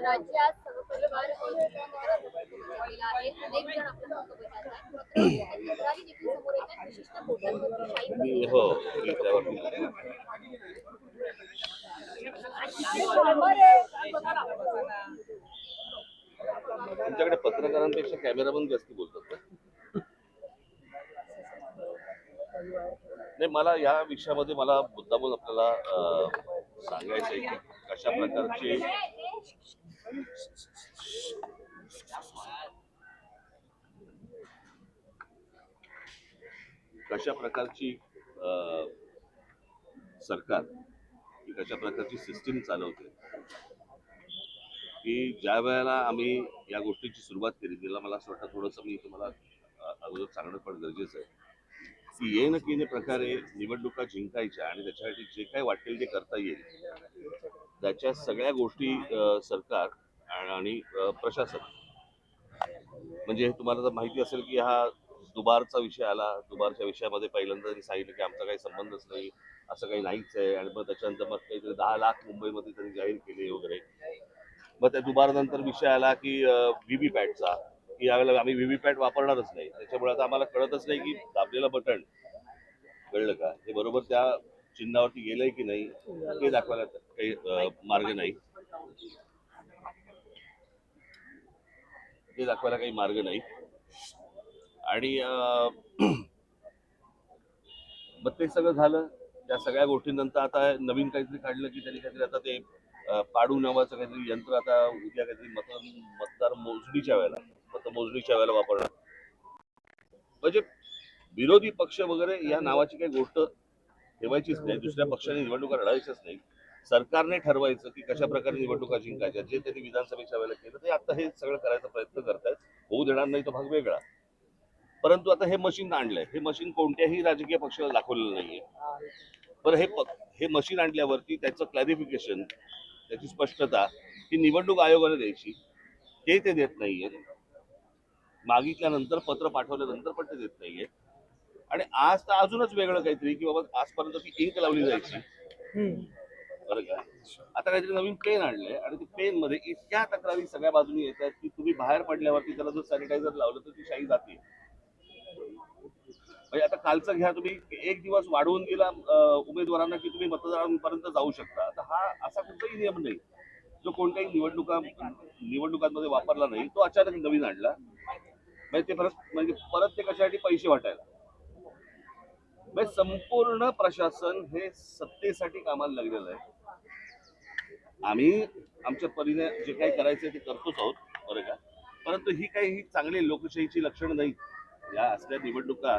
राज्यात सर्वपरिवार आहे? अनेक जण आपल्या विशिष्ट हो तुमच्याकडे पत्रकारांपेक्षा कॅमेरामन जास्त बोलतात नाही मला या विषयामध्ये मला मुद्दामून आपल्याला सांगायचं आहे की कशा प्रकारचे कशा प्रकारची अं, सरकार ही कशा प्रकारची सिस्टीम चालवते? की ज्या वेळेला आम्ही या गोष्टीची सुरुवात केली तिला मला असं वाटतं थोडंसं मी तुम्हाला अगोदर सांगणं पण गरजेचं आहे. की ये न केने प्रकारे निवडणुका जिंकायच्या आणि त्याच्यासाठी जे काही वाटेल ते करता येईल. त्याच्या सगळ्या गोष्टी सरकार आणि प्रशासन. म्हणजे तुम्हाला तर माहिती असेल की हा दुबारचा विषय आला दुबारच्या विषयामध्ये पहिल्यांदा त्यांनी सांगितलं की आमचा काही संबंधच नाही असं काही नाहीच आहे आणि मग त्याच्यानंतर मग काहीतरी दहा लाख मुंबईमध्ये त्यांनी जाहीर केले वगैरे मग त्या दुबारनंतर विषय आला की व्हीव्हीपॅटचा की यावेळेला आम्ही व्हीव्हीपॅट वापरणारच नाही. त्याच्यामुळे आता आम्हाला कळतच नाही की दाबलेलं बटन कळलं का? हे बरोबर त्या चिन्हावरती गेलंय की नाही ते दाखवायला काही मार्ग नाही. ते दाखवायला काही मार्ग नाही. आणि मग ते सगळं झालं. त्या सगळ्या गोष्टींनंतर आता नवीन काहीतरी काढलं की त्यांनी काहीतरी आता ते पाडू नावाचं काहीतरी यंत्र आता उद्या काहीतरी मत मतदार मोजणीच्या वेळेला मतमोजणीच्या वेळेला वापरणार. म्हणजे विरोधी पक्ष वगैरे या नावाची काही गोष्ट ठेवायचीच नाही दुसऱ्या पक्षाने निवडणुका लढायच्याच नाही. सरकारने ठरवायचं की कशा प्रकारे निवडणुका जिंकायच्या जे त्यांनी विधानसभेच्या वेळेला केलं ते आता हे सगळं करायचा प्रयत्न करतायत. होऊ देणार नाही तो भाग वेगळा. परंतु आता हे मशीन आणलंय. हे मशीन कोणत्याही राजकीय पक्षाला दाखवलेलं नाहीये. पण हे हे मशीन आणल्यावरती त्याचं क्लॅरिफिकेशन त्याची स्पष्टता ही निवडणूक आयोगाने द्यायची. ते ते देत नाहीये मागितल्यानंतर पत्र पाठवल्यानंतर पण ते देत नाही आणि आज तर अजूनच वेगळं काहीतरी की बाबा आजपर्यंत ती इंक लावली जायची. बरं का? आता काहीतरी नवीन पेन आणलंय आणि ते पेन मध्ये इतक्या तक्रारी सगळ्या बाजूनी येत आहेत की तुम्ही बाहेर पडल्यावरती त्याला जर सॅनिटायझर लावलं तर ती शाई जाते. म्हणजे आता कालचं घ्या तुम्ही एक दिवस वाढवून दिला उमेदवारांना की तुम्ही मतदारांपर्यंत जाऊ शकता. आता हा असा कुठलाही नियम नाही. जो कोणत्याही निवडणुका निवडणुकांमध्ये वापरला नाही तो अचानक नवीन आणला. म्हणजे ते परत म्हणजे परत ते कशासाठी पैसे वाटायला? संपूर्ण प्रशासन हे सत्तेसाठी कामाला लागलेलं आहे. आम्ही आमच्या परीने जे काही करायचं ते करतोच आहोत बरं का? परंतु ही काही ही चांगली लोकशाहीची लक्षणं नाही. या असल्या निवडणुका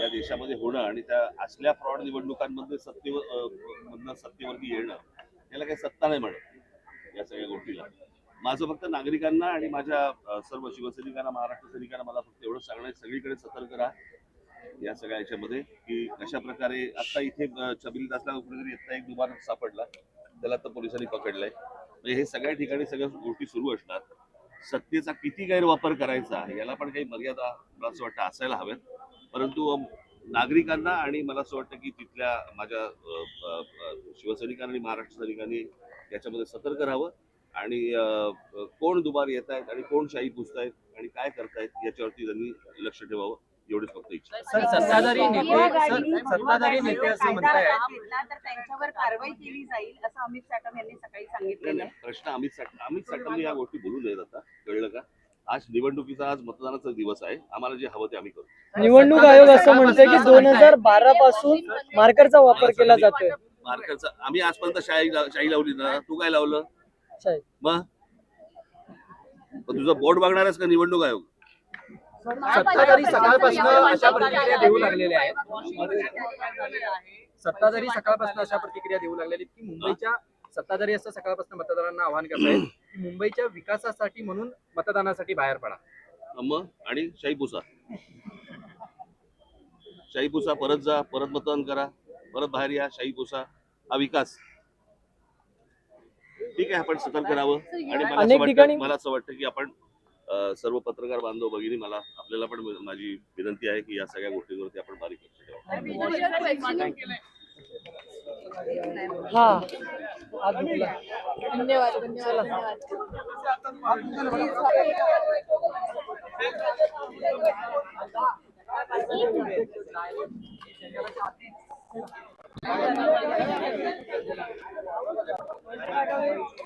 या देशामध्ये होणं आणि त्या असल्या फ्रॉड निवडणुकांमध्ये सत्तेवर मधनं सत्तेवरती येणं याला काही सत्ता नाही म्हणत या सगळ्या गोष्टीला. माझं फक्त नागरिकांना आणि माझ्या सर्व शिवसैनिकांना महाराष्ट्र सैनिकांना मला फक्त एवढं सांगणं सगळीकडे सतर्क राहा. या सगळ्या याच्यामध्ये की कशा प्रकारे आता इथे अं, छबिली दासला कुठेतरी एक दुबार सापडला. त्याला आता पोलिसांनी पकडलंय. म्हणजे हे सगळ्या ठिकाणी सगळ्या गोष्टी सुरू असणार. सत्तेचा किती गैरवापर करायचा याला पण काही मर्यादा मला असं वाटतं असायला हव्यात. परंतु नागरिकांना आणि मला असं वाटतं की तिथल्या माझ्या शिवसैनिकांनी आणि महाराष्ट्र सैनिकांनी याच्यामध्ये सतर्क राहावं. आणि कोण दुबार येत आहेत आणि कोण शाही पुसतायत आणि काय करतायत याच्यावरती त्यांनी लक्ष ठेवावं. एवढीच फक्त इच्छा. सर सत्ताधारी नेते सर सत्ताधारी नेते असं म्हणतायत घेतला तर त्यांच्यावर कारवाई केली जाईल असं अमित साटम यांनी सकाळी नाही, सांगितलेलं नाही. प्रश्न अमित साठ अमित या गोष्टी बोलू नयेत आता. कळलं का? आज निवडणुकीचा आज मतदानाचा दिवस आहे. आम्हाला जे हवं ते आम्ही करू. निवडणूक आयोग असं म्हणतोय की दोन हजार बारा पासून मार्करचा वापर केला जातोय. मार्करचा आम्ही आजपर्यंत शाही शाही लावली ना. तू काय लावलं? शाही. मग? मग तुझं बोर्ड बघणारच का निवडणूक आयोग? सत्ताधारी सकाळपासून अशा प्रतिक्रिया देऊ लागलेले आहेत. सत्ताधारी सकाळपासून अशा प्रतिक्रिया देऊ लागलेले आहेत की मुंबईच्या सत्ताधारी असं सकाळपासून मतदारांना आवाहन करतायत की मुंबईच्या विकासासाठी म्हणून मतदानासाठी बाहेर पडा. मग आणि शाही पुसा. शाही पुसा परत जा परत मतदान करा परत बाहेर या शाही पुसा. हा विकास. ठीक आहे आपण सतर्क राहावं. आणि मला असं अनेक वाटतं ठिकाणी- मला असं वाटतं की आपण सर्व पत्रकार बांधव भगिनी मला आपल्याला पण माझी विनंती आहे की या सगळ्या गोष्टींवरती आपण बारीक लक्ष ठेवावं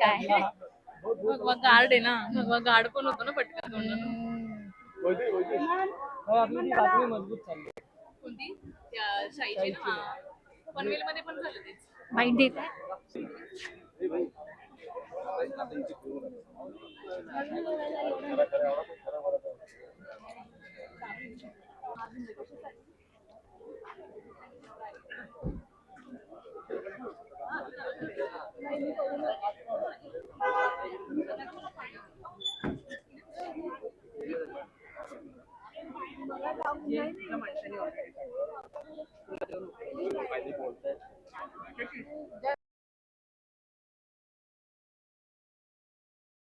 काय मग मग गार्ड आहे ना मग मग गार्ड पण होतो ना पटकन तोंडानं. मजबूत त्या शाईची ना हा पनवेल मध्ये पण माहिती देत आहे 你们是在。